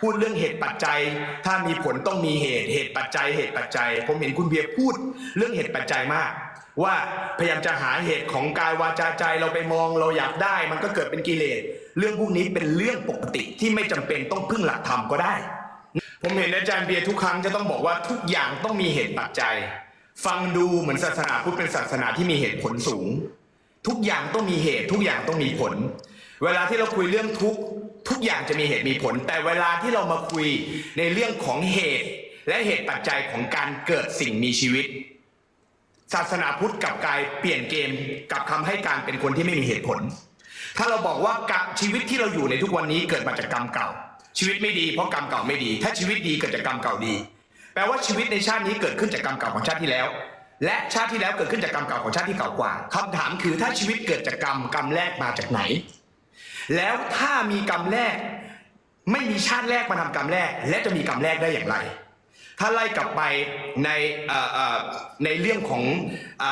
พูดเรื่องเหตุปัจจัย ถ้ามีผลต้องมีเหตุเหตุปัจจัย เหตุปัจจัย ผมเห็นคุณเบียร์พูดเรื่องเหตุปัจจัยมาก ว่าพยายามจะหาเหตุของกายวาจาใจเราไปมองเราอยากได้ มันก็เกิดเป็นกิเลสเรื่องพวกนี้เป็นเรื่องปกติที่ไม่จำเป็นต้องพึ่งหลักธรรมก็ได้ ผมเห็นอาจารย์เบียร์ทุกครั้งจะต้องบอกว่าทุกอย่างต้องมีเหตุปัจจัย ฟังดูเหมือนศาสนาพุทธเป็นศาสนาที่มีเหตุผลสูง ทุกอย่างต้องมีเหตุทุกอย่างต้องมีผล เวลาที่เราคุยเรื่องทุกทุกอย่างจะมีเหตุมีผล แต่เวลาที่เรามาคุยในเรื่องของเหตุ และเหตุปัจจัยของการเกิดสิ่งมีชีวิต ศาสนาพุทธกับกายเปลี่ยนเกมกับคำให้การเป็นคนที่ไม่มีเหตุผล ถ้าเราบอกว่ากะชีวิตที่เราอยู่ในทุกวันนี้เกิดมาจากกรรมเก่า ชีวิตไม่ดีเพราะกรรมเก่าไม่ดี ถ้าชีวิตดีเกิดจากกรรมเก่าดี แปลว่าชีวิตในชาตินี้เกิดขึ้นจากกรรมเก่าของชาติที่แล้วและชาติที่แล้วเกิดขึ้นจากกรรมเก่าของชาติที่เก่ากว่าคำถามคือถ้าชีวิตเกิดจากกรรมกรรมแรกมาจากไหน แล้วถ้ามีกรรมแรก ไม่มีชาติแรกมาทำกรรมแรก และจะมีกรรมแรกได้อย่างไร ถ้าไล่กลับไปในในเรื่องของอ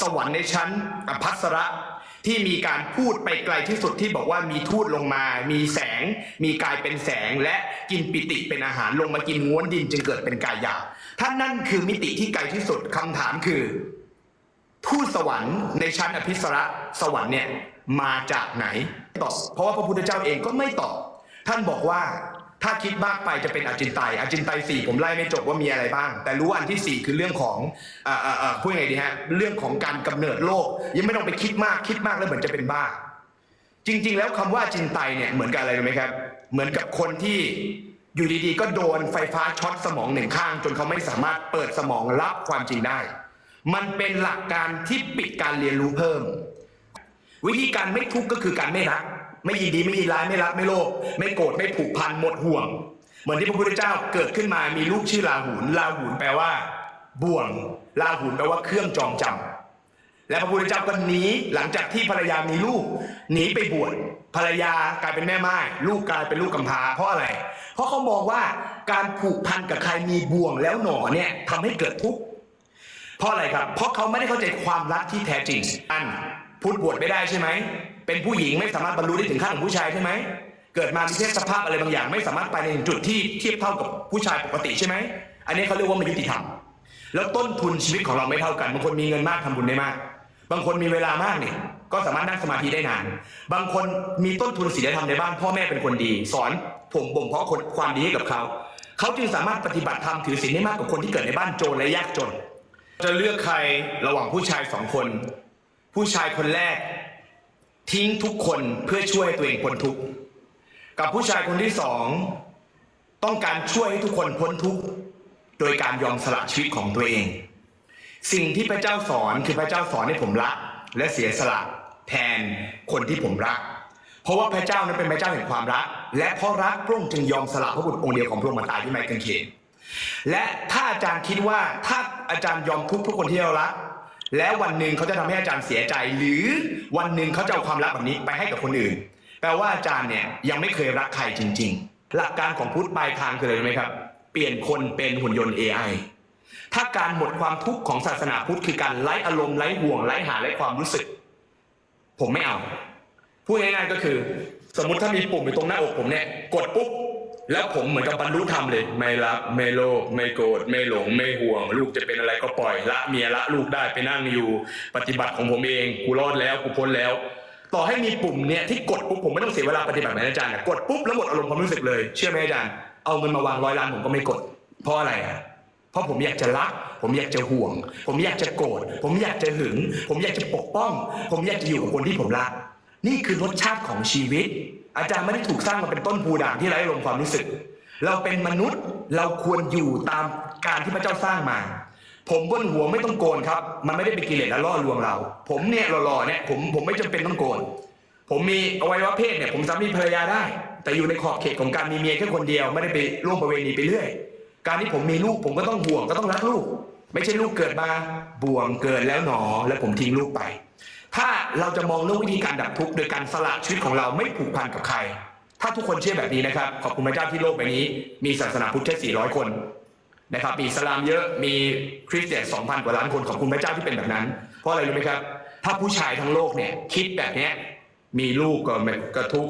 สวรรค์ในชั้นอภัสระที่มีการพูดไปไกลที่สุดที่บอกว่ามีทูตลงมา มีแสง มีกายเป็นแสงและกินปิติเป็นอาหารลงมากินง้วนดินจึงเกิดเป็นกายหยาบถ้านั่นคือมิติที่ไกลที่สุดคำถามคือ ทูตสวรรค์ในชั้นอภิสระสวรรค์เนี่ย มาจากไหนตอบเพราะว่าพระพุทธเจ้าเองก็ไม่ตอบท่านบอกว่าถ้าคิดมากไปจะเป็นอจินไตยอจินไตยสี่ผมไล่ไม่จบว่ามีอะไรบ้าง แต่รู้ว่าอันที่สี่คือเรื่องของอ่าอ่าอ่าพูดยังไงดีฮะเรื่องของการกำเนิดโลก ยังไม่ต้องไปคิดมากคิดมากแล้วเหมือนจะเป็นบ้า จริง ๆ แล้วคำว่าอาจินไตยเนี่ยเหมือนกับอะไรรู้ไหมครับ เหมือนกับคนที่อยู่ดีๆ ก็โดนไฟฟ้าช็อตสมองหนึ่งข้าง จนเขาไม่สามารถเปิดสมองรับความจริงได้ มันเป็นหลักการที่ปิดการเรียนรู้เพิ่ม วิธีการไม่ทุกข์ก็คือการไม่รัก ไม่ยินดีไม่ยินร้ายไม่รักไม่โลภไม่โกรธไม่ผูกพันหมดห่วง เหมือนที่พระพุทธเจ้าเกิดขึ้นมามีลูกชื่อลาหูนลาหูนแปลว่า บ่วงลาหูนแปลว่าเครื่องจองจำและพระพุทธเจ้าก็หนีหลังจากที่ภรรยามีลูกหนีไปบวชภรรยากลายเป็นแม่ไม้ลูกกลายเป็นลูกกำพร้าเพราะอะไร เพราะเขามองว่าการผูกพันกับใครมีบ่วงแล้วหนอเนี่ยทำให้เกิดทุกข์เพราะอะไรครับ เพราะเขาไม่ได้เข้าใจความรักที่แท้จริงอัน พูดบวชไม่ได้ใช่ไหม เป็นผู้หญิงไม่สามารถบรรลุได้ถึงขั้นของผู้ชายใช่ไหม เกิดมามีเพศสภาพอะไรบางอย่างไม่สามารถไปในจุดที่เทียบเท่ากับผู้ชายปกติใช่ไหม อันนี้เขาเรียกว่าไม่ยุติธรรม แล้วต้นทุนชีวิตของเราไม่เท่ากัน บางคนมีเงินมากทำบุญได้มาก บางคนมีเวลามากเนี่ยก็สามารถนั่งสมาธิได้นาน บางคนมีต้นทุนศีลธรรมในบ้านพ่อแม่เป็นคนดี สอนผมบ่มเพาะคนความดีให้กับเขา เขาจึงสามารถปฏิบัติธรรมถือศีลได้มากกว่าคนที่เกิดในบ้านโจรและยากจน จะเลือกใครระหว่างผู้ชายสองคน ผู้ชายคนแรก ทิ้งทุกคนเพื่อช่วยตัวเองพ้นทุกข์กับผู้ชายคนที่สองต้องการช่วยให้ทุกคนพ้นทุกข์โดยการยอมสละชีวิตของตัวเอง สิ่งที่พระเจ้าสอนคือพระเจ้าสอนให้ผมรักและเสียสละแทนคนที่ผมรัก เพราะว่าพระเจ้านั้นเป็นพระเจ้าแห่งความรัก และเพราะรักพระองค์จึงยอมสละพระบุตรองค์เดียวของพระองค์มาตายที่ไม้กางเขนและถ้าอาจารย์คิดว่าถ้าอาจารย์ยอมทุกข์ทุกคนที่เรารัก แล้ววันหนึ่งเขาจะทำให้อาจารย์เสียใจ หรือวันหนึ่งเขาจะเอาความรักแบบนี้ไปให้กับคนอื่น แปลว่าอาจารย์เนี่ยยังไม่เคยรักใครจริง ๆ หลักการของพุทธปลายทางคืออะไรไหมครับ เปลี่ยนคนเป็นหุ่นยนต์ AI ถ้าการหมดความทุกข์ของศาสนาพุทธคือการไร้อารมณ์ไร้ห่วงไร้หาไร้ความรู้สึก ผมไม่เอาพูดง่ายๆก็คือ สมมติถ้ามีปุ่มอยู่ตรงหน้าอกผมเนี่ยกดปุ๊บ แล้วผมเหมือนกับบรรลุธรรมเลย ไม่รักไม่โลภไม่โกรธไม่หลง ไม่ห่วง ลูกจะเป็นอะไรก็ปล่อยละเมียละลูกได้ไปนั่งอยู่ ปฏิบัติของผมเองกูรอดแล้วกูพ้นแล้ว ต่อให้มีปุ่มเนี่ยที่กดปุ๊บผมไม่ต้องเสียเวลาปฏิบัติเหมือนอาจารย์กดปุ๊บแล้วหมดอารมณ์ความรู้สึกเลยเชื่อไหมอาจารย์เอาเงินมาวางร้อยล้านผมก็ไม่กด เพราะอะไรอะเพราะผมอยากจะรัก ผมอยากจะห่วง ผมอยากจะโกรธผมอยากจะหึง ผมอยากจะปกป้อง ผมอยากจะอยู่กับคนที่ผมรัก นี่คือรสชาติของชีวิต อาจารย์ไม่ได้ถูกสร้างมาเป็นต้นภูด่างที่ไร้อารมความรู้สึก เราเป็นมนุษย์เราควรอยู่ตามการที่พระเจ้าสร้างมา ผมบนหัวไม่ต้องโกนครับ มันไม่ได้เป็นกิเลสและล่อลวงเรา ผมเนี่ยหล่อๆเนี่ยผมผมไม่จำเป็นต้องโกน ผมมีอวัยวะเพศเนี่ย ผมสามีภรรยาได้ แต่อยู่ในขอบเขตของการมีเมียแค่คนเดียวไม่ได้ไปร่วมประเวณีไปเรื่อย การที่ผมมีลูกผมก็ต้องห่วงก็ต้องรักลูก ไม่ใช่ลูกเกิดมาบ่วงเกิดแล้วหนอ แล้วผมทิ้งลูกไป ถ้าเราจะมองเรื่องวิธีการดับทุกข์โดยการสละชีวิตของเราไม่ผูกพันกับใคร ถ้าทุกคนเชื่อแบบนี้นะครับ ขอบคุณพระเจ้าที่โลกใบนี้ มีศาสนาพุทธแค่400 คนนะครับมีสลามเยอะมีคริสเตียน2,000 กว่าล้านคนขอบคุณพระเจ้าที่เป็นแบบนั้น เพราะอะไรรู้ไหมครับ ถ้าผู้ชายทั้งโลกเนี่ยคิดแบบนี้มีลูกก็ไม่ก็ทุก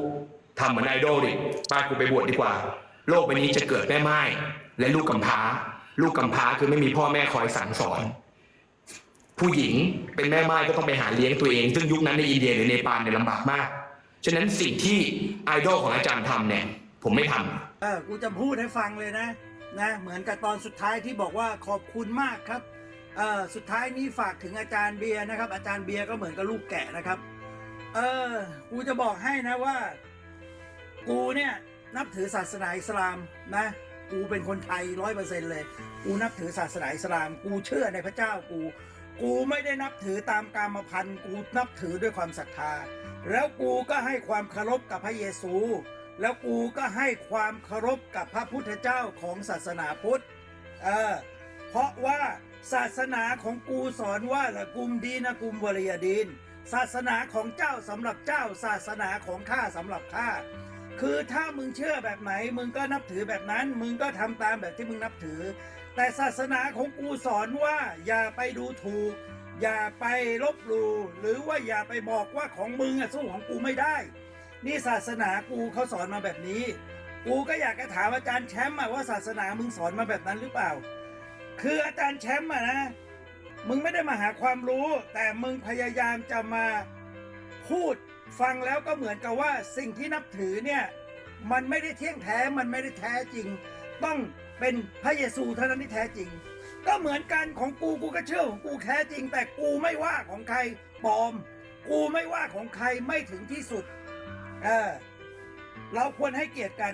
ทำเหมือนไอดอลดิป้ากูไปบวชดีกว่า โลกใบนี้จะเกิดแม่ไม้และลูกกำพร้า ลูกกำพร้าคือไม่มีพ่อแม่คอยสั่งสอน ผู้หญิงเป็นแม่ไม้ก็ต้องไปหาเลี้ยงตัวเอง ซึ่งยุคนั้นในอินเดียหรือเนปาลเนี่ยลำบากมาก ฉะนั้นสิ่งที่ไอดอลของอาจารย์ทำเนี่ย ผมไม่ทำเออกูจะพูดให้ฟังเลยนะนะเหมือนกับตอนสุดท้ายที่บอกว่าขอบคุณมากครับเออสุดท้ายนี้ฝากถึงอาจารย์เบียร์นะครับ อาจารย์เบียร์ก็เหมือนกับลูกแกะนะครับ เออกูจะบอกให้นะว่า กูเนี่ยนับถือศาสนาอิสลามนะกูเป็นคนไทยร้อยเปอร์เซ็นต์เลย กูนับถือศาสนาอิสลาม กูเชื่อในพระเจ้ากู กูไม่ได้นับถือตามกามพันธ์กูนับถือด้วยความศรัทธา แล้วกูก็ให้ความเคารพกับพระเยซู แล้วกูก็ให้ความเคารพกับพระพุทธเจ้าของศาสนาพุทธเออเพราะว่าศาสนาของกูสอนว่าละกุมดีนะกุมวริยดีนศาสนาของเจ้าสำหรับเจ้า ศาสนาของข้าสำหรับข้าคือถ้ามึงเชื่อแบบไหน มึงก็นับถือแบบนั้น มึงก็ทำตามแบบที่มึงนับถือ แต่ศาสนาของกูสอนว่าอย่าไปดูถูก อย่าไปลบหลู่หรือว่าอย่าไปบอกว่าของมึงอะสู้ของกูไม่ได้ นี่ศาสนากูเขาสอนมาแบบนี้ กูก็อยากจะถามอาจารย์แชมป์อะว่าศาสนามึงสอนมาแบบนั้นหรือเปล่า คืออาจารย์แชมป์อะนะมึงไม่ได้มาหาความรู้ แต่มึงพยายามจะมาพูดฟังแล้วก็เหมือนกับว่าสิ่งที่นับถือเนี่ย มันไม่ได้เที่ยงแท้มันไม่ได้แท้จริง ต้อง เป็นพระเยซูเท่านั้นที่แท้จริง ก็เหมือนกันของกูกูก็เชื่อของกูแท้จริง แต่กูไม่ว่าของใครปลอม กูไม่ว่าของใครไม่ถึงที่สุดเออเราควรให้เกียรติกัน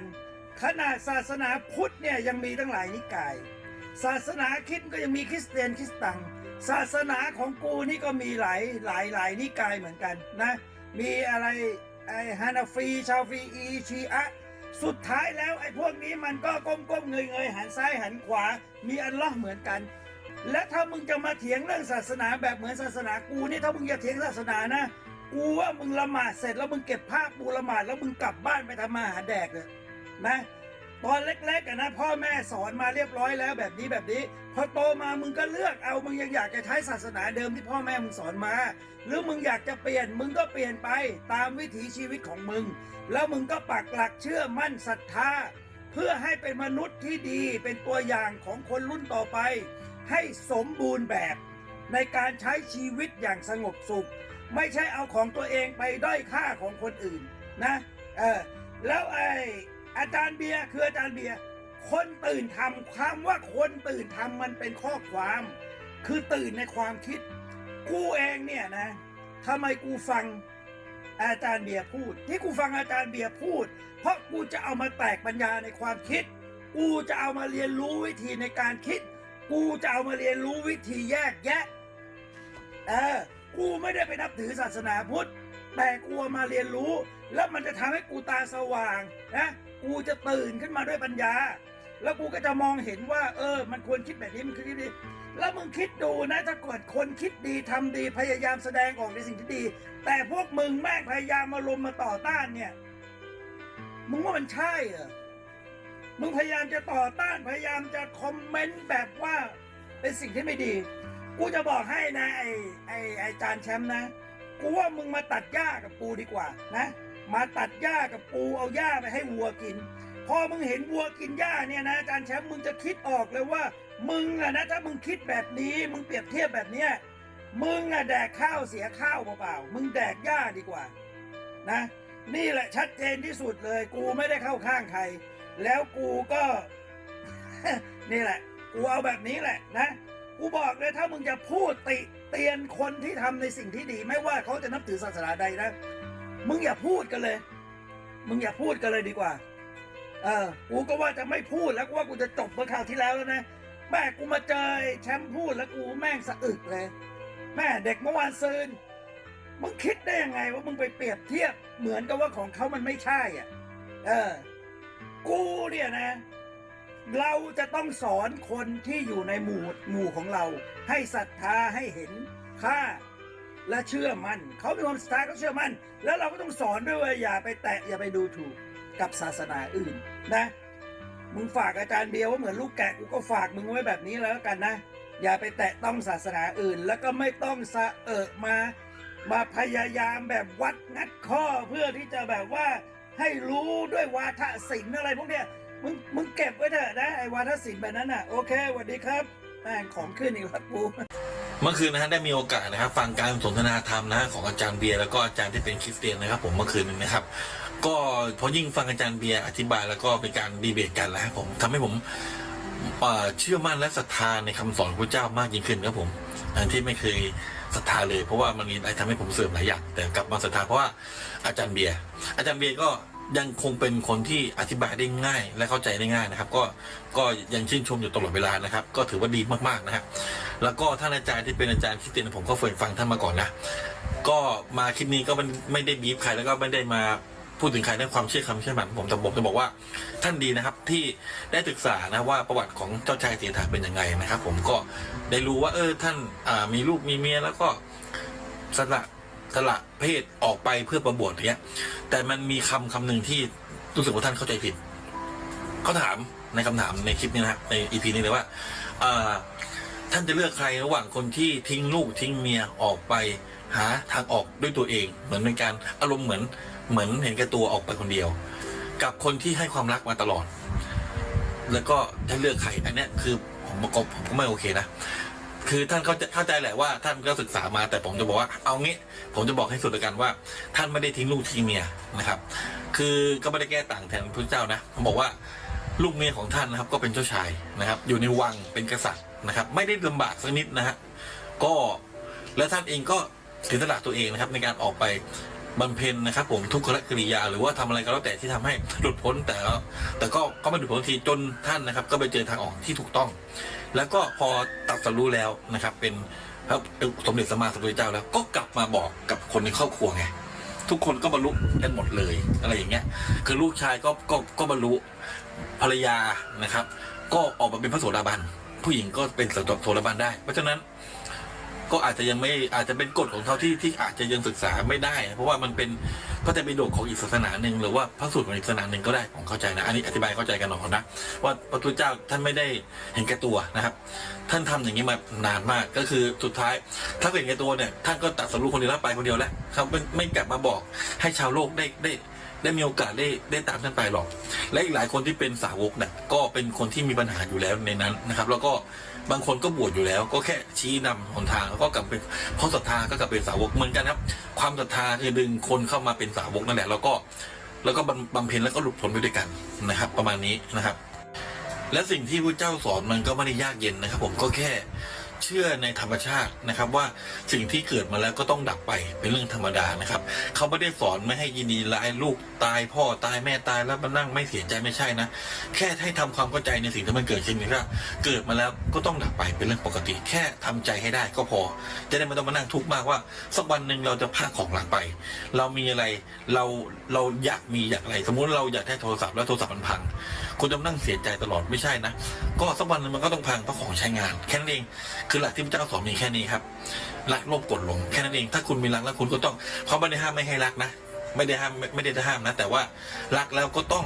ขนาดศาสนาพุทธเนี่ยยังมีตั้งหลายนิกาย ศาสนาคริดก็ยังมีคริสเตียนคริสตัง ศาสนาของกูนี่ก็มีหลายหลายหลายนิกายเหมือนกันนะ มีอะไรไอฮานาฟีชาวฟีอีชีอะ สุดท้ายแล้วไอ้พวกนี้มันก็ก้มๆเงยๆหันซ้ายหันขวา มีอันล่อเหมือนกัน และถ้ามึงจะมาเถียงเรื่องศาสนาแบบเหมือนศาสนากูนี่ถ้ามึงจะเถียงศาสนานะกูว่ามึงละหมาดเสร็จแล้วมึงเก็บผ้าปูละหมาดแล้วมึงกลับบ้านไปทำมาหาแดกเลยนะ ตอนเล็กๆอะนะพ่อแม่สอนมาเรียบร้อยแล้วแบบนี้แบบนี้พอโตมามึงก็เลือกเอามึงยังอยากจะใช้ศาสนาเดิมที่พ่อแม่มึงสอนมา หรือมึงอยากจะเปลี่ยนมึงก็เปลี่ยนไปตามวิถีชีวิตของมึง แล้วมึงก็ปักหลักเชื่อมั่นศรัทธาเพื่อให้เป็นมนุษย์ที่ดีเป็นตัวอย่างของคนรุ่นต่อไป ให้สมบูรณ์แบบในการใช้ชีวิตอย่างสงบสุข ไม่ใช่เอาของตัวเองไปด้อยค่าของคนอื่นนะเออแล้วไอ อาจารย์เบียร์คืออาจารย์เบียร์คนตื่นทำคำว่าคนตื่นทำมันเป็นข้อความ คือตื่นในความคิด กูเองเนี่ยนะทำไมกูฟังอาจารย์เบียร์พูด ที่กูฟังอาจารย์เบียร์พูด เพราะกูจะเอามาแตกปัญญาในความคิด กูจะเอามาเรียนรู้วิธีในการคิด กูจะเอามาเรียนรู้วิธีแยกแยะเออกูไม่ได้ไปนับถือศาสนาพุทธแต่กูมาเรียนรู้ แล้วมันจะทำให้กูตาสว่างนะ กูจะตื่นขึ้นมาด้วยปัญญา แล้วกูก็จะมองเห็นว่า เออ มันควรคิดแบบนี้มันคือที่ดี แล้วมึงคิดดูนะถ้าเกิดคนคิดดีทำดีพยายามแสดงออกในสิ่งที่ดี แต่พวกมึงแม่งพยายามมาลมมาต่อต้านเนี่ย มึงว่ามันใช่เหรอมึงพยายามจะต่อต้านพยายามจะคอมเมนต์แบบว่าเป็นสิ่งที่ไม่ดี กูจะบอกให้นะไอไอไอจานแชมป์นะ กูว่ามึงมาตัดหญ้ากับกูดีกว่านะ มาตัดหญ้ากับกูเอาหญ้าไปให้วัวกิน พอมึงเห็นวัวกินหญ้าเนี่ยนะอาจารย์แชมป์มึงจะคิดออกเลยว่า มึงอะนะถ้ามึงคิดแบบนี้ มึงเปรียบเทียบแบบเนี้ยมึงอะแดกข้าวเสียข้าวเปล่าๆมึงแดกหญ้าดีกว่านะ นี่แหละชัดเจนที่สุดเลย กูไม่ได้เข้าข้างใคร แล้วกูก็ นี่แหละ กูเอาแบบนี้แหละนะกูบอกเลยถ้ามึงจะพูดติเตียนคนที่ทำในสิ่งที่ดี ไม่ว่าเขาจะนับถือศาสนาใดนะ มึงอย่าพูดกันเลย มึงอย่าพูดกันเลยดีกว่า เออ กูก็ว่าจะไม่พูดแล้วกูว่ากูจะจบเมื่อคราวที่แล้วแล้วนะ แม่กูมาเจอแชมป์พูดแล้วกูแม่งสะอึกเลย แม่เด็กเมื่อวานซืนมึงคิดได้ยังไงว่ามึงไปเปรียบเทียบ เหมือนกับว่าของเขามันไม่ใช่อะ เออ กูเนี่ยนะ เราจะต้องสอนคนที่อยู่ในหมู่หมู่ของเรา ให้ศรัทธาให้เห็นค่า และเชื่อมัน่นเขามีความศรัทธาเขาเชื่อมั่นแล้วเราก็ต้องสอนด้วยว่าอย่าไปแตะอย่าไปดูถูกกับศาสนาอื่นนะ มึงฝากอาจารย์เบียร์ว่าเหมือนลูกแกะกูก็ฝากมึงไว้แบบนี้แล้วกันนะ อย่าไปแตะต้องศาสนาอื่น แล้วก็ไม่ต้องสะเอะมา มาพยายามแบบวัดงัดข้อเพื่อที่จะแบบว่าให้รู้ด้วยวาทศิลป์อะไรพวกเนี้ยมึงมึงเก็บไว้เถอะนะไอ้วาทศิลป์แบบนั้นน่ะโอเคสวัสดีครับแม่งของขึ้นอีกแล้วกู เมื่อคืนนะฮะได้มีโอกาสนะครับฟังการสนทนาธรรมนะของอาจารย์เบียร์แล้วก็อาจารย์ที่เป็นคริสเตียนนะครับ ผมเมื่อคืนนี้นะครับ ก็พอยิ่งฟังอาจารย์เบียร์อธิบายแล้วก็เป็นการดีเบตกันแล้วครับผมทำให้ผมเชื่อมั่นและศรัทธาในคำสอนของพระเจ้ามากยิ่งขึ้นครับผมอันที่ไม่เคยศรัทธาเลย เพราะว่ามันมีอะไรทำให้ผมเสื่อมหลายอย่างแต่กลับมาศรัทธาเพราะว่าอาจารย์เบียร์อาจารย์เบียร์ก็ ยังคงเป็นคนที่อธิบายได้ง่าย และเข้าใจได้ง่ายนะครับ ก็ก็ยังชื่นชมอยู่ตลอดเวลานะครับ ก็ถือว่าดีมากๆนะครับแล้วก็ท่านอาจารย์ที่เป็นอาจารย์คริสเตียนผมก็เคยฟังท่านมาก่อนนะก็มาคลิปนี้ก็มันไม่ได้บีบใครแล้วก็ไม่ได้มาพูดถึงใครในความเชื่อคำเชื่อมันผมแต่ผมจะบอกว่าท่านดีนะครับที่ได้ศึกษานะว่าประวัติของเจ้าชายเสียถาเป็นยังไงนะครับ ผมก็ได้รู้ว่า เออท่านมีลูกมีเมียแล้วก็สละ สละเพศออกไปเพื่อประบวชอย่างเงี้ย แต่มันมีคำคำหนึ่งที่รู้สึกว่าท่านเข้าใจผิดเขาถามในคำถามในคลิปนี้นะครับในอีพีนี้เลยว่าเอ่อท่านจะเลือกใครระหว่างคนที่ทิ้งลูกทิ้งเมียออกไปหาทางออกด้วยตัวเอง เหมือนเป็นการอารมณ์เหมือนเหมือนเห็นแก่ตัวออกไปคนเดียว กับคนที่ให้ความรักมาตลอด แล้วก็ถ้าเลือกใครอันเนี้ยคือผมก็ผมก็ไม่โอเคนะ คือท่านเข้าใจเข้าใจแหละว่าท่านก็ศึกษามาแต่ผมจะบอกว่าเอางี้ ผมจะบอกให้สุดแล้วกันว่า ท่านไม่ได้ทิ้งลูกทิ้งเมียนะครับ คือก็ไม่ได้แก้ต่างแทนพระเจ้านะผมบอกว่าลูกเมียของท่านนะครับ ก็เป็นเจ้าชายนะครับ อยู่ในวังเป็นกษัตริย์นะครับ ไม่ได้ลำบากสักนิดนะฮะก็และท่านเองก็เสียสละตัวเองนะครับ ในการออกไปบำเพ็ญนะครับ ผมทุกขกิริยาหรือว่าทำอะไรก็แล้วแต่ที่ทำให้หลุดพ้นแต่แต่ก็ก็ไม่หลุดพ้นทีจนท่านนะครับ ก็ไปเจอทางออกที่ถูกต้อง แล้วก็พอตัดสรู้แล้วนะครับ เป็นพระสมเด็จสมมาสัมพุทธเจ้าแล้วก็กลับมาบอกกับคนในครอบครัวไงทุกคนก็บรรลุกันหมดเลยอะไรอย่างเงี้ย คือลูกชายก็ก็ก็บรรลุภรรยานะครับ ก็ออกมาเป็นพระโสดาบันผู้หญิงก็เป็นโสดาบันได้ เพราะฉะนั้น ก็อาจจะยังไม่อาจจะเป็นกฎของเขาที่ที่อาจจะยังศึกษาไม่ได้ เพราะว่ามันเป็นพระไตรปิฎกของอีกศาสนาหนึ่งหรือว่าพระสูตรของอีกศาสนาหนึ่งก็ได้ผมเข้าใจนะอันนี้อธิบายเข้าใจกันหน่อยนะว่าพระพุทธเจ้าท่านไม่ได้เห็นแก่ตัวนะครับ ท่านทำอย่างนี้มานานมากก็คือสุดท้ายถ้าเห็นแก่ตัวเนี่ยท่านก็ตัดสรุปคนเดียวแล้วไปคนเดียวแล้วเขาไม่ไม่กลับมาบอกให้ชาวโลกได้ได้ได้มีโอกาสได้ได้ตามท่านไปหรอก และอีกหลายคนที่เป็นสาวกเนี่ยก็เป็นคนที่มีปัญหาอยู่แล้วในนั้นนะครับ แล้วก็ บางคนก็บวชอยู่แล้ว ก็แค่ชี้นำหนทางแล้วก็กลับเป็นเพราะศรัทธาก็กลับเป็นสาวกเหมือนกันครับ ความศรัทธาคือดึงคนเข้ามาเป็นสาวกนั่นแหละแล้วก็แล้วก็บำบำเพ็ญแล้วก็หลุดพ้นไปด้วยกันนะครับ ประมาณนี้นะครับ และสิ่งที่พระเจ้าสอนมันก็ไม่ได้ยากเย็นนะครับ ผมก็แค่ เชื่อในธรรมชาตินะครับว่าสิ่งที่เกิดมาแล้วก็ต้องดับไปเป็นเรื่องธรรมดานะครับเขาไม่ได้สอนไม่ให้ยินดีร้ายลูกตายพ่อตายแม่ตายแล้วมานั่งไม่เสียใจไม่ใช่นะ แค่ให้ทำความเข้าใจในสิ่งที่มันเกิดขึ้นว่าเกิดมาแล้วก็ต้องดับไปเป็นเรื่องปกติ แค่ทำใจให้ได้ก็พอ จะได้ไม่ต้องมานั่งทุกข์มากว่าสักวันหนึ่งเราจะพลาดของหลังไป เรามีอะไรเราเราอยากมีอยากอะไร สมมุติเราอยากได้โทรศัพท์แล้วโทรศัพท์มันพังคุณจะมานั่งเสียใจตลอดไม่ใช่นะ ก็สักวันหนึงมันก็ต้องพังเพราะของใช้งานแค่นั้นเองคือหลักที่พระเจ้าสอนมีแค่นี้ครับรักโลภกดหลงแค่นั้นเองถ้าคุณมีรักแล้วคุณก็ต้องเขาไม่ได้ห้ามไม่ให้รักนะ ไม่ได้ห้ามไม่ไม่ได้ห้ามนะ แต่ว่ารักแล้วก็ต้อง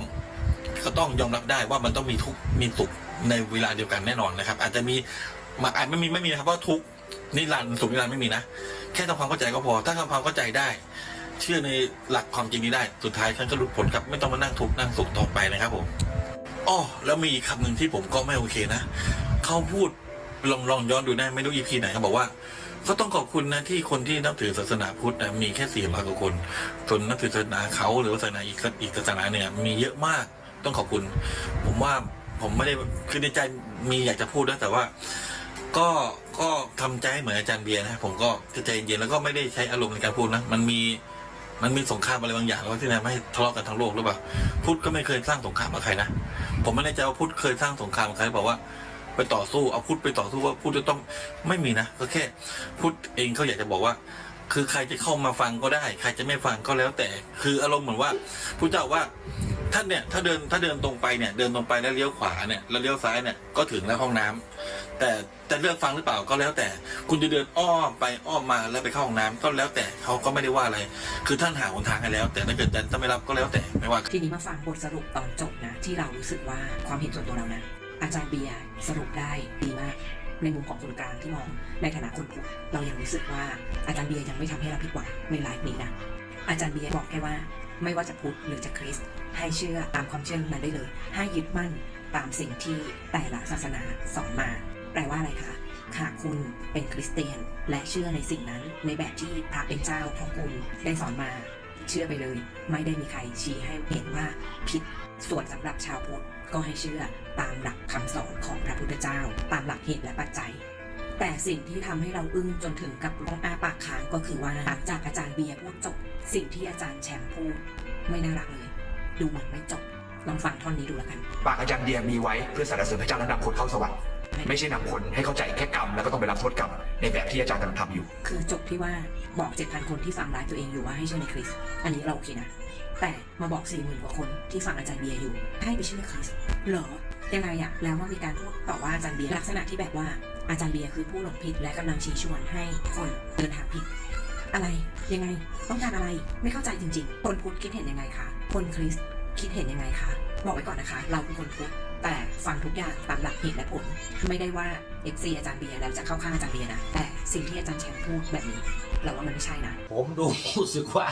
ก็ต้องยอมรับได้ว่ามันต้องมีทุกมีสุขในเวลาเดียวกันแน่นอนนะครับ อาจจะมีมาอาจไม่มีไม่มีนะครับว่าทุกนิรันดร์สุขนิรันดร์ไม่มีนะแค่ทำความเข้าใจก็พอ ถ้าทำความเข้าใจได้ เชื่อในหลักความจริงนี้ได้สุดท้ายท่านก็หลุดพ้นครับไม่ต้องมานั่งทุกนั่งสุขต่อไปนะครับผมอ้อแล้วมีคำหนึ่งที่ผมก็ไม่โอเคนะเขาพูด ลองลองย้อนดูได้ไม่รู้อีพีไหนเขาบอกว่าก็ต้องขอบคุณนะที่คนที่นับถือศาสนาพุทธนะมีแค่สี่ร้อยกว่าคนส่วนนับถือศาสนาเขาหรือศาสนาอีกอีกศาสนาเนี่ย มีเยอะมากต้องขอบคุณ ผมว่าผมไม่ได้คือในใจมีอยากจะพูดนะแต่ว่า ก็ก็ทำใจเหมือนอาจารย์เบียร์นะผมก็ใจเย็นแล้วก็ไม่ได้ใช้อารมณ์ในการพูดนะมันมีมันมีสงครามอะไรบางอย่างว่าที่ทำให้ทะเลาะกันทั้งโลกหรือเปล่าพุทธก็ไม่เคยสร้างสงครามกับใครนะผมไม่แน่ใจว่าพุทธเคยสร้างสงครามกับใครบอกว่า ไปต่อสู้เอาพุทธไปต่อสู้ว่าพุทธจะต้องไม่มีนะก็แค่พุทธเองเขาอยากจะบอกว่า คือใครจะเข้ามาฟังก็ได้ ใครจะไม่ฟังก็แล้วแต่ คืออารมณ์เหมือนว่าผู้เจ้าว่าท่านเนี่ยถ้าเดินถ้าเดินตรงไปเนี่ย เดินตรงไปแล้วเลี้ยวขวาเนี่ยแล้วเลี้ยวซ้ายเนี่ยก็ถึงแล้วห้องน้ำแต่จะเลือกฟังหรือเปล่าก็แล้วแต่ คุณจะเดินอ้อมไปอ้อมมาแล้วไปเข้าห้องน้ำก็แล้วแต่เขาก็ไม่ได้ว่าอะไร คือท่านหาหนทางให้แล้ว แต่ถ้าเกิดจะไม่รับก็แล้วแต่ไม่ว่าทีนี้มาฟังบทสรุปตอนจบนะ ที่เรารู้สึกว่าความเห็นส่วนตัวเรานะ อาจารย์เบียร์สรุปได้ดีมาก ในมุมของคนกลางที่มองในฐานะคนพุทธเรายังรู้สึกว่าอาจารย์เบียร์ยังไม่ทำให้เราผิดหวังในไลฟ์นี้นะอาจารย์เบียร์บอกแค่ว่า ไม่ว่าจะพุทธหรือจะคริสต์ให้เชื่อตามความเชื่อนั้นได้เลย ให้ยึดมั่นตามสิ่งที่แต่ละศาสนาสอนมา แปลว่าอะไรคะหากคุณเป็นคริสเตียน และเชื่อในสิ่งนั้นในแบบที่พระเป็นเจ้าของคุณได้สอนมา เชื่อไปเลย ไม่ได้มีใครชี้ให้เห็นว่าผิดส่วนสำหรับชาวพุทธ ก็ให้เชื่อตามหลักคำสอนของพระพุทธเจ้า ตามหลักเหตุและปัจจัย แต่สิ่งที่ทำให้เราอึ้งจนถึงกับร้องอาปากค้างก็คือว่าหลังจากอาจารย์เบียร์พูดจบ สิ่งที่อาจารย์แชมป์พูดไม่น่ารักเลย ดูเหมือนไม่จบลองฟังท่อนนี้ดูแล้วกัน ปากอาจารย์เดียมีไว้เพื่อสรรเสริญพระเจ้าและนำคนเข้าสวรรค์ไม่ใช่นำคนให้เข้าใจแค่กรรม แล้วก็ต้องไปรับโทษกรรม ในแบบที่อาจารย์กำลังทำอยู่ คือจบที่ว่าบอก7,000คนที่ฟังไลฟ์ตัวเองอยู่ว่าให้เชื่อในคริสต์อันนี้เราโอเคนะ แต่มาบอก40,000กว่าคนที่ฟังอาจารย์เบียร์อยู่ ให้ไปเชื่อคริสเหรอยังไงอะแล้วว่ามีการพูดต่อว่าอาจารย์เบียร์ลักษณะที่แบบว่าอาจารย์เบียร์คือผู้หลงผิดและกำลังชี้ชวนให้คนเดินทางผิด อะไรยังไงต้องการอะไรไม่เข้าใจจริง ๆ คนพุทธคิดเห็นยังไงคะคนคริสคิดเห็นยังไงคะบอกไว้ก่อนนะคะ เราเป็นคนพุทธแต่ฟังทุกอย่างตามหลักเหตุและผล ไม่ได้ว่า FC อาจารย์เบียร์แล้วจะเข้าข้างอาจารย์เบียร์นะแต่สิ่งที่อาจารย์แชมป์พูดแบบนี้ เราว่ามันไม่ใช่นะ ผมดูรู้สึกว่า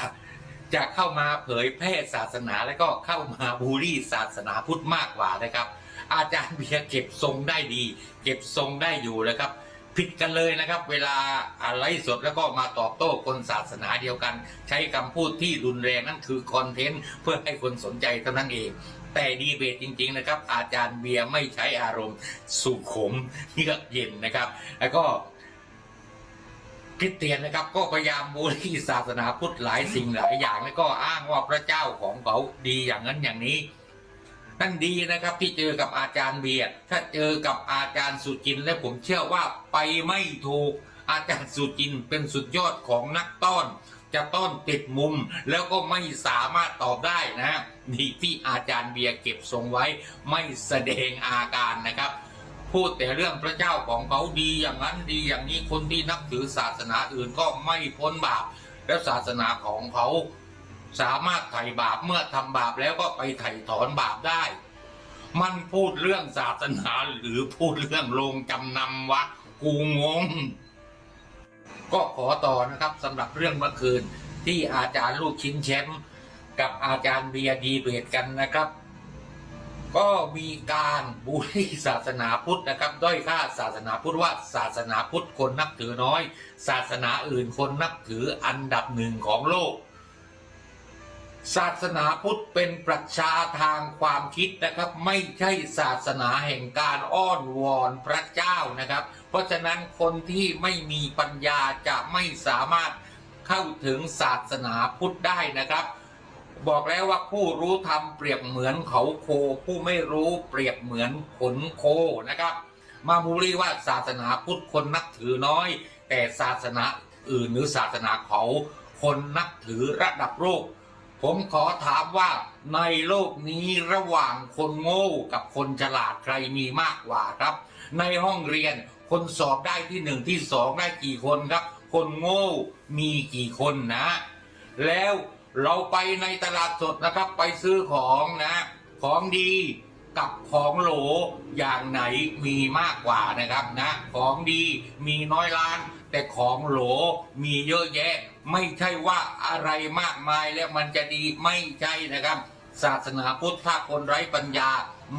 จะเข้ามาเผยแพร่ศาสนาแล้วก็เข้ามาบูลลี่ศาสนาพุทธมากกว่านะครับ อาจารย์เบียร์เก็บทรงได้ดี เก็บทรงได้อยู่นะครับ ผิดกันเลยนะครับ เวลาอะไรสดแล้วก็มาตอบโต้คนศาสนาเดียวกัน ใช้คำพูดที่รุนแรงนั่นคือคอนเทนต์เพื่อให้คนสนใจเท่านั้นเองแต่ดีเบตจริงๆนะครับ อาจารย์เบียร์ไม่ใช้อารมณ์สุขมเยือกเย็นนะครับ แล้วก็ ริสเตียนนะครับ ก็พยายามบูลลี่ศาสนาพุทธหลายสิ่งหลายอย่างแล้วก็อ้างว่าพระเจ้าของเขาดีอย่างนั้นอย่างนี้นั่นดีนะครับที่เจอกับอาจารย์เบียร์ถ้าเจอกับอาจารย์สุจินและผมเชื่อว่าไปไม่ถูกอาจารย์สุจินเป็นสุดยอดของนักต้อน จะต้อนติดมุม แล้วก็ไม่สามารถตอบได้นะนี่ที่อาจารย์เบียร์เก็บทรงไว้ไม่แสดงอาการนะครับ พูดแต่เรื่องพระเจ้าของเขาดีอย่างนั้นดีอย่างนี้คนที่นับถือศาสนาอื่นก็ไม่พ้นบาปและศาสนาของเขาสามารถไถ่บาปเมื่อทำบาปแล้วก็ไปไถ่ถอนบาปได้ มันพูดเรื่องศาสนาหรือพูดเรื่องโรงจำนำวะกูงง ก็ขอต่อนะครับสำหรับเรื่องเมื่อคืนที่อาจารย์ลูกชิ้นแชมป์กับอาจารย์เบียร์ดีเบตกันนะครับ ก็มีการบูลลี่ศาสนาพุทธนะครับ ด้อยค่าศาสนาพุทธว่าศาสนาพุทธคนนับถือน้อย ศาสนาอื่นคนนับถืออันดับหนึ่งของโลก ศาสนาพุทธเป็นปรัชญาทางความคิดนะครับ ไม่ใช่ศาสนาแห่งการอ้อนวอนพระเจ้านะครับ เพราะฉะนั้นคนที่ไม่มีปัญญาจะไม่สามารถเข้าถึงศาสนาพุทธได้นะครับ บอกแล้วว่าผู้รู้ธรรมเปรียบเหมือนเขาโค ผู้ไม่รู้เปรียบเหมือนขนโคนะครับ มาบูลลี่ว่าศาสนาพุทธคนนับถือน้อย แต่ศาสนาอื่นหรือศาสนาเขาคนนับถือระดับโลก ผมขอถามว่าในโลกนี้ระหว่างคนโง่กับคนฉลาดใครมีมากกว่าครับ ในห้องเรียนคนสอบได้ที่หนึ่งที่สองได้กี่คนครับ คนโง่มีกี่คนนะ แล้ว เราไปในตลาดสดนะครับ ไปซื้อของนะ ของดีกับของโหลอย่างไหนมีมากกว่านะครับนะ ของดีมีน้อยล้าน แต่ของโหลมีเยอะแยะ ไม่ใช่ว่าอะไรมากมายแล้วมันจะดีไม่ใช่นะครับ ศาสนาพุทธถ้าคนไร้ปัญญา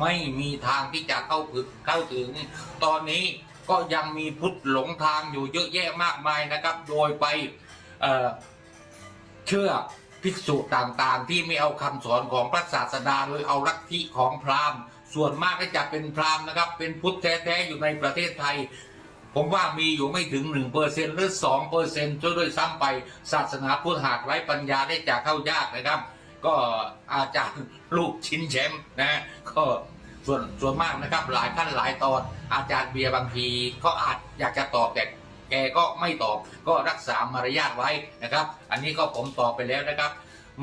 ไม่มีทางที่จะเข้าถึงเข้าถึง ตอนนี้ก็ยังมีพุทธหลงทางอยู่เยอะแยะมากมายนะครับ โดยไปเเชื่อ ภิกษุต่างๆ ที่ไม่เอาคำสอนของพระศาสดาโดยเอาลัทธิของพราหมณ์ ส่วนมากก็จะเป็นพราหมณ์นะครับ เป็นพุทธแท้ๆอยู่ในประเทศไทย ผมว่ามีอยู่ไม่ถึง1%เปอร์เซ็นหรือ2เปอร์เซ็นต์ด้วยซ้ำไปศาสนาพุทธหากไร้ปัญญาได้จากเข้ายากนะครับ ก็อาจารย์ลูกชิ้นแชมป์นะก็ส่วนส่วนมากนะครับหลายขั้นหลายตอนอาจารย์เบียร์บางทีก็อาจอยากจะตอบแต่ แกก็ไม่ตอบก็รักษามารยาทไว้นะครับ อันนี้ก็ผมตอบไปแล้วนะครับ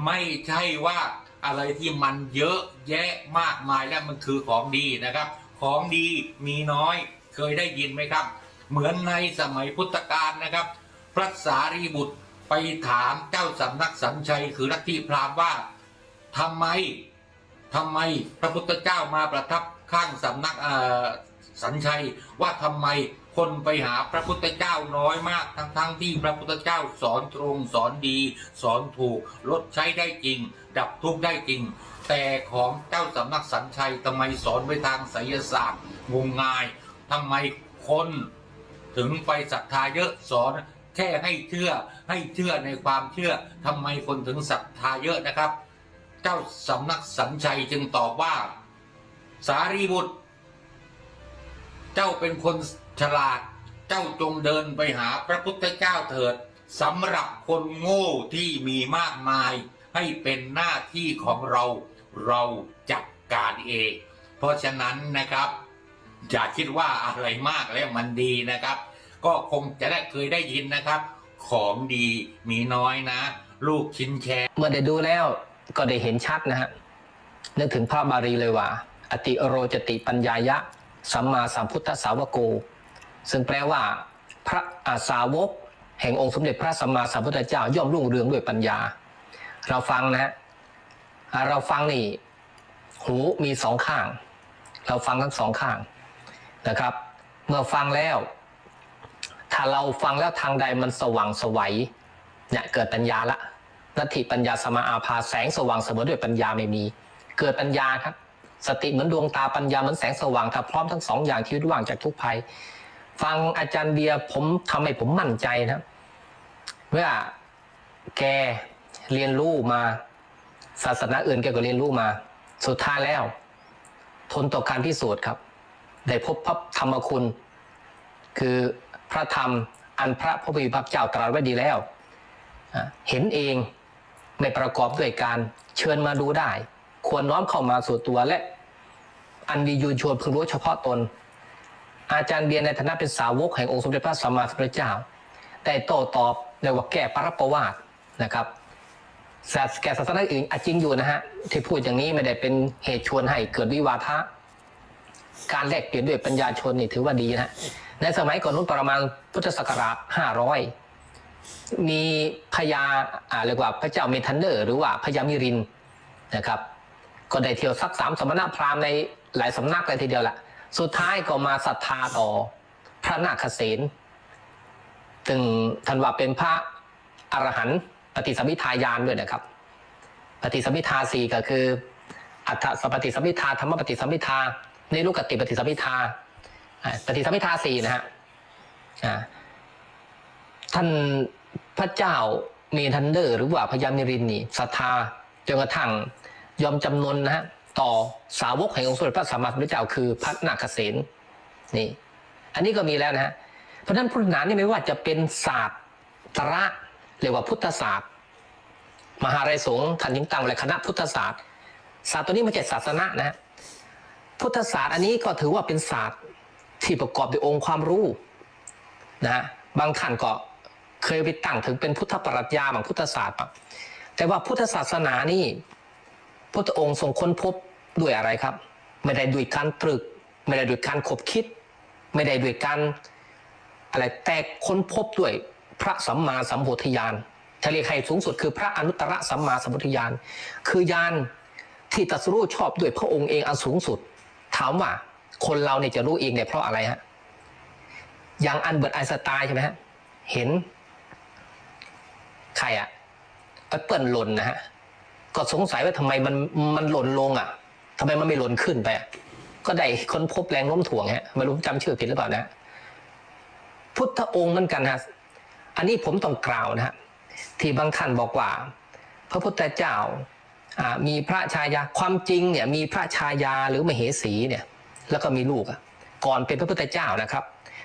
ไม่ใช่ว่าอะไรที่มันเยอะแยะมากมายแล้วมันคือของดีนะครับ ของดีมีน้อยเคยได้ยินไหมครับ เหมือนในสมัยพุทธกาลนะครับ พระสารีบุตรไปถามเจ้าสำนักสัญชัยคือลัทธิพรามว่าทำไมทำไมพระพุทธเจ้ามาประทับข้างสำนักสัญชัยว่าทำไม คนไปหาพระพุทธเจ้าน้อยมาก ทั้งๆที่พระพุทธเจ้าสอนตรงสอนดี สอนถูกลดใช้ได้จริง ดับทุกข์ได้จริง แต่ของเจ้าสำนักสันชัยทำไมสอนไปทางไสยศาสตร์งมงายทำไมคนถึงไปศรัทธาเยอะสอนแค่ให้เชื่อให้เชื่อในความเชื่อทำไมคนถึงศรัทธาเยอะนะครับ เจ้าสำนักสัญชัยจึงตอบว่า สารีบุตร เจ้าเป็นคน ฉลาดเจ้าจงเดินไปหาพระพุทธเจ้าเถิดสำหรับคนโง่ที่มีมากมาย ให้เป็นหน้าที่ของเราเราจัดการเอง เพราะฉะนั้นนะครับ อย่าคิดว่าอะไรมากแล้วมันดีนะครับ ก็คงจะได้เคยได้ยินนะครับ ของดีมีน้อยนะ ลูกชิ้นแชร์เมื่อได้ดูแล้วก็ได้เห็นชัดนะฮะนึกถึงพระบาลีเลยว่า อติโรจติปัญญายะ สัมมาสัมพุทธสาวโก ซึ่งแปลว่าพระอาสาวก แห่งองค์สมเด็จพระสัมมาสัมพุทธเจ้าย่อมรุ่งเรืองด้วยปัญญา เราฟังนะฮะเราฟังนี่หูมีสองข้าง เราฟังทั้งสองข้างนะครับ เมื่อฟังแล้ว ถ้าเราฟังแล้วทางใดมันสว่างสวัยเนี่ยเกิดปัญญาละนัตถิปัญญาสมาอาภาแสงสว่างเสมอด้วยปัญญาไม่มี เกิดปัญญาครับ สติเหมือนดวงตาปัญญาเหมือนแสงสว่างถ้าพร้อมทั้งสองอย่างชีวิตว่างจากทุกภัย ฟังอาจารย์เบียร์ผมทำให้ผมมั่นใจนะเมื่อแกเรียนรู้มา ศาสนาอื่นแกก็เรียนรู้มา สุดท้ายแล้ว ทนต่อการพิสูจน์ครับ ได้พบพระธรรมคุณ คือพระธรรมอันพระผู้มีพระเจ้าตรัสไว้ดีแล้ว เห็นเองไม่ประกอบด้วยการเชิญมาดูได้ ควรน้อมเข้ามาสู่ตัวและ อันดียูชวนพึงรู้เฉพาะตน อาจารย์เบียร์ในฐานะเป็นสาวกแห่งองค์สมเด็จพระสัมมาสัมพุทธเจ้าได้โต้ตอบเรียกว่าแก้ปรัประวาทนะครับศาสแก่ศาสนาอื่นอาจจริงอยู่นะฮะที่พูดอย่างนี้ไม่ได้เป็นเหตุชวนให้เกิดวิวาทะ การแลกเปลี่ยนด้วยปัญญาชนนี่ถือว่าดีนะฮะในสมัยก่อนนู้นประมาณพุทธศักราช500 มีพญาอ่าเรียกว่าพระเจ้าเมทันเดอร์หรือว่าพญามิรินนะครับ ก็ได้เที่ยวซักสามสมณพราหมณ์ในหลายสำนักเลยทีเดียวแหละ สุดท้ายก็มาศรัทธาต่อพระนาคเษนถึงท่านว่าเป็นพระอรหันต์ปฏิสัมพิทายานด้วยนะครับ ปฏิสัมพิทาสี่ก็คือ อัฏฐสปฏิสัมพิทาธรรมปฏิสัมพิทาในลูกกติปฏิสัมพิทาปฏิสัมพิทาสี่นะฮะท่านพระเจ้าเมทันเดอร์ หรือว่าพญามิรินนี่ศรัทธาจนกระทั่งยอมจำนนนะฮะ ต่อสาวกแห่งองค์สมเด็จพระสัมมาสัมพุทธเจ้าคือพระนาคเษนนี่ อันนี้ก็มีแล้วนะฮะเพราะฉะนั้นพุทธศาสนานี่ไม่ว่าจะเป็นศาสตร์ตระเรียกว่าพุทธศาสตร์ มหาไรสงฆ์ท่านยิ่งตั้งเลยคณะพุทธศาสตร์ ศาสตร์ตัวนี้ไม่ใช่ศาสนานะพุทธศาสตร์อันนี้ก็ถือว่าเป็นศาสตร์ที่ประกอบด้วยองค์ความรู้นะบางท่านก็เคยไปตั้งถึงเป็นพุทธปรัชญาบางพุทธศาสตร์แต่ว่าพุทธศาสนานี่ พระองค์ทรงค้นพบด้วยอะไรครับ ไม่ได้ด้วยการตรึก ไม่ได้ด้วยการขบคิด ไม่ได้ด้วยการอะไรแต่ค้นพบด้วยพระสัมมาสัมโพธิญาณทะเลใครสูงสุดคือพระอนุตตรสัมมาสัมโพธิญาณคือญาณที่ตัสรู้ชอบด้วยพระองค์เองอันสูงสุด ถามว่าคนเราเนี่ยจะรู้เองเนี่ยเพราะอะไรฮะอย่างอันเบิร์ตไอน์สไตน์ใช่ไหมฮะเห็นใครอะแอปเปิลหล่นนะฮะ ก็สงสัยว่าทำไมมันมันหล่นลงอะทำไมมันไม่หล่นขึ้นไป ก็ได้ค้นพบแรงโน้มถ่วงฮะไม่รู้จำชื่อผิดหรือเปล่านะ พุทธองค์เหมือนกันฮะอันนี้ผมต้องกล่าวนะฮะที่บางท่านบอกว่า พระพุทธเจ้ามีพระชายาความจริงเนี่ยมีพระชายาหรือมเหสีเนี่ยแล้วก็มีลูกอะก่อนเป็นพระพุทธเจ้านะครับ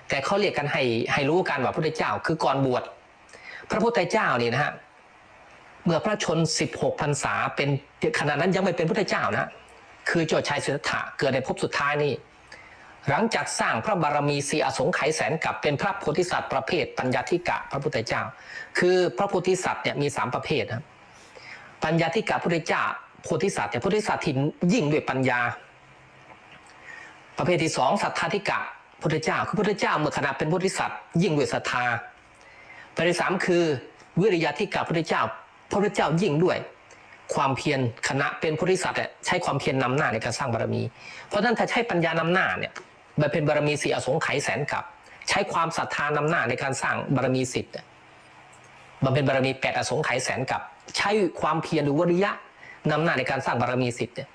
แต่เขาเรียกกันให้ให้รู้กันว่าพระพุทธเจ้าคือก่อนบวชพระพุทธเจ้านี่นะฮะ เมื่อพระชน 16พรรษาเป็นขณะนั้นยังไม่เป็นพุทธเจ้านะคือโจทย์ชายสิทธัตถะเกิดในภพสุดท้ายนี่หลังจากสร้างพระบารมีสีอสงไขยแสนกับเป็นพระโพธิสัตว์ประเภท ปัญญาธิกะพระพุทธเจ้า คือพระโพธิสัตว์เนี่ยมีสามประเภทนะปัญญาธิกะพระพุทธเจ้าโพธิสัตว์เนี่ยโพธิสัตว์ที่ยิ่งด้วยปัญญา ประเภทที่สองสัทธาธิกะพระพุทธเจ้า คือพระพุทธเจ้าเมื่อขณะเป็นโพธิสัตว์ยิ่งด้วยศรัทธาประเภทที่สามคือวิริยะธิกะพระพุทธเจ้า พระพุทธเจ้ายิ่งด้วยความเพียรขณะเป็นโพธิสัตว์ใช้ความเพียรนนำหน้าในการสร้างบารมี เพราะฉะนั้นถ้าใช้ปัญญานำหน้าเนี่ยมันเป็นบารมีสี่อสงไขยแสนกับ ใช้ความศรัทธานำหน้าในการสร้างบารมีสิบมันเป็นบารมีแปดอสงไขยแสนกับ ใช้ความเพียรหรือวริยะนำหน้าในการสร้างบารมีสิบเนี่ย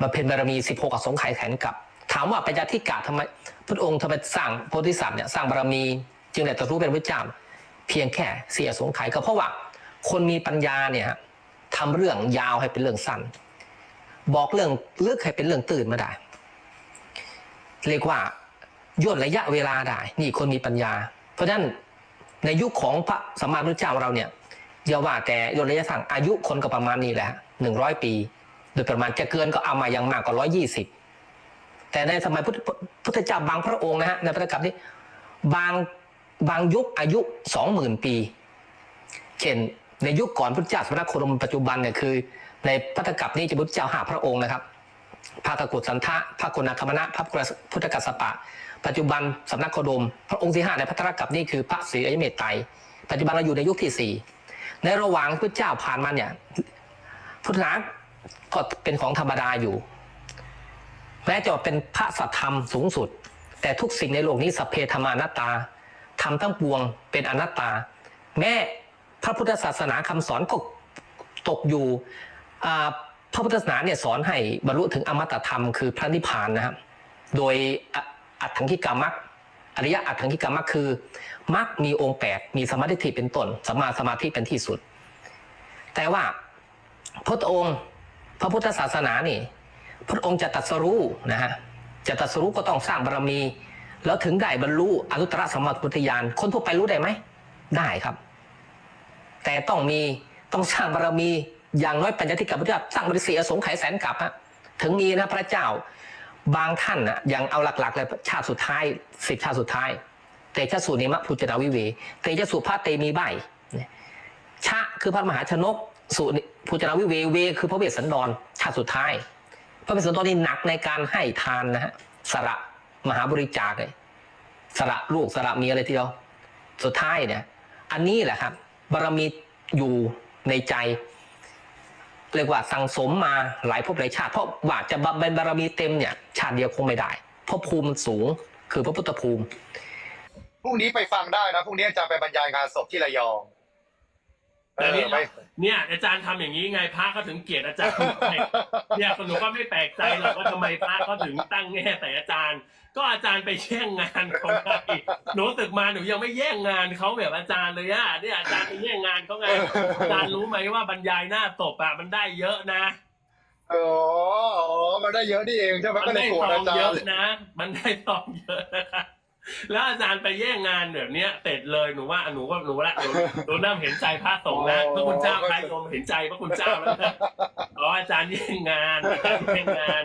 มาเป็นบารมีสิบหกอสงไขยแสนกับ ถามว่าปัญญาธิกะทำไมพระองค์ทำไมสร้างโพธิสัตว์เนี่ยสร้างบารมี จึงได้ตรัสรู้เป็นพระเจ้า เพียงแค่เสียสงไขยก็เพราะว่า คนมีปัญญาเนี่ยทำเรื่องยาวให้เป็นเรื่องสั้น บอกเรื่องลึกให้เป็นเรื่องตื่นมาได้ เรียกว่าย่นระยะเวลาได้ นี่คนมีปัญญา เพราะฉะนั้นในยุคของพระสัมมาสัมพุทธเจ้าเราเนี่ยอย่าว่าแต่ย่นระยะสั้นอายุคนก็ประมาณนี้แหละหนึ่งร้อยปี โดยประมาณจะเกินก็เอามาอย่างมากกว่าร้อยยี่สิบแต่ในสมัยพุทธพุทธเจ้าบางพระองค์นะฮะในพระธรรมนี้บางบางยุคอายุสองหมื่นปี เช่น ในยุคก่อนพุทธเจ้าสมณโคดมปัจจุบันเนี่ยคือ ในพัทธกับนี้จะพุทธเจ้าหาพระองค์นะครับพระตะกรุสันทะพระกุณาคมณะพระพุทธกัสสปะ ปัจจุบันสำนักโคดม พระองค์ที่ห้าในพัทธกับนี่คือพระศรีอริยเมตไตรปัจจุบันเราอยู่ในยุคที่สี่ในระหว่างพุทธเจ้าผ่านมาเนี่ยพุทธนาก็เป็นของธรรมดาอยู่แม้จะเป็นพระสัทธรรมสูงสุด แต่ทุกสิ่งในโลกนี้สัพเพธรรมานัตตาทำทั้งปวงเป็นอนัตตา แม้ พระพุทธศาสนาคำสอนก็ตกอยู่พระพุทธศาสนาเนี่ยสอนให้บรรลุถึงอมตะธรรมคือพระนิพพานนะครับโดยออัตถังคิกามักอริยะอัตถังคิกามักคือมักมีองค์แปดมีสมาธิเป็นต้นสัมมาสมาธิเป็นที่สุด แต่ว่าพระองค์พระพุทธศาสนานี่พระองค์จะตรัสรู้นะฮะจะตรัสรู้ก็ต้องสร้างบารมี แล้วถึงได้บรรลุอนุตตรสัมมาสัมพุทธญาณคนทั่วไปรู้ได้ไหมได้ครับ แต่ต้องมีต้องสร้างบารมีอย่างน้อยปัญญาธิกับพุทธเจ้าสร้างบารมีอสงไขยแสนกับฮะถึงมีนะพระเจ้าบางท่านอะยังเอาหลักๆเลยชาติสุดท้ายสิบชาติสุดท้ายเตชะสูนิมะพุจนาวิเวเตชะสุพระเตมีใบเนี่ยชะคือพระมหาชนกสุนิพุจนาวิเวเว คือพระเวสสันดรชาติสุดท้าย พระเวสสันดรนี่หนักในการให้ทานนะฮะสละมหาบริจาคเลยสละลูกสละเมียอะไรทีเดียวสุดท้ายเนี่ย อันนี้แหละครับ บารมีอยู่ในใจ เรียกว่าสั่งสมมาหลายภพหลายชาติ เพราะว่าจะเป็นบารมีเต็มเนี่ยชาติเดียวคงไม่ได้เพราะภูมิมันสูงคือพระพุทธภูมิพรุ่งนี้ไปฟังได้นะพรุ่งนี้จะไปบรรยายงานศพที่ระยอง แต่นี่เออไปเนี่ยอาจารย์ทำอย่างนี้ไงพระเขาถึงเกลียดอาจารย์เนี่ยหนูก็ไม่แปลกใจหรอกว่าทำไมพระเขาถึงตั้งแง่ใส่อาจารย์ ก็อาจารย์ไปแย่งงานเขาไงหนูตึกมาหนูยังไม่แย่งงานเขาแบบอาจารย์เลยอะเนี่ยอาจารย์ไปแย่งงานเขาไงอาจารย์รู้ไหมว่าบรรยายหน้าตบอะมันได้เยอะนะอ๋ออ๋อมันได้เยอะนี่เองใช่ไหมมัก็นเลยได้โกรธทออางจารเยอะย์นะ มันได้ทองเยอะนะคะ แล้วอาจารย์ไปแย่งงานแบบเนี้ยเสร็จเลยหนูว่าหนูก็หนูละหนูหนูเริ่มเห็นใจพระสงฆ์แล้วพระคุณเจ้าใครโยมเห็นใจพระคุณเจ้าแล้วนะอ๋ออาจารย์แย่งงานอาจารย์แย่งงาน